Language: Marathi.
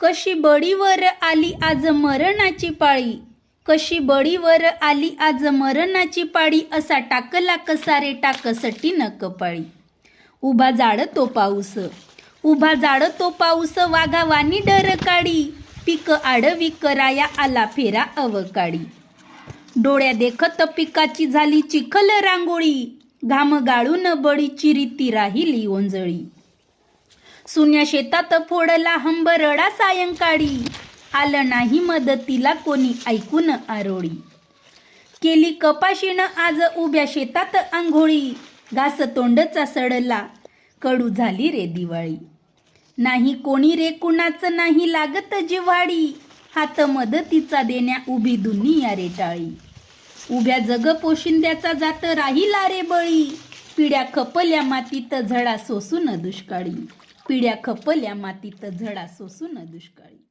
कशी बडीवर आली आज मरणाची पाळी? कशी बडीवर आली आज मरणाची पाळी? असा टाकला कसा रे टाकसटी न कपाळी उभा जाडतो पाऊस. उभा जाडतो पाऊस वाघा वाणी डर काढी. पीक आडवी कराया आला फेरा अवकाळी. डोळ्या देखत पिकाची झाली चिखल रांगोळी. घाम गाळून बळीची रीती राहिली ओंजळी. सुन्या शेतात फोडला हंबरडा सायंकाळी. आलं नाही मदतीला कोणी ऐकून आरोळी. केली कपाशीनं आज उभ्या शेतात आंघोळी. घास तोंडचा सडला कडू झाली रे दिवाळी. नाही कोणी रे कुणाचं नाही लागत जिव्हाळी. हात मदतीचा देण्या उभी दुनिया रे टाळी. उभ्या जग पोशिंद्याचा जात राहिला रे बळी. पिढ्या खपल्या मातीत झडा सोसून दुष्काळी. पिढ्या खपल्या मातीत झडा सोसून दुष्काळी.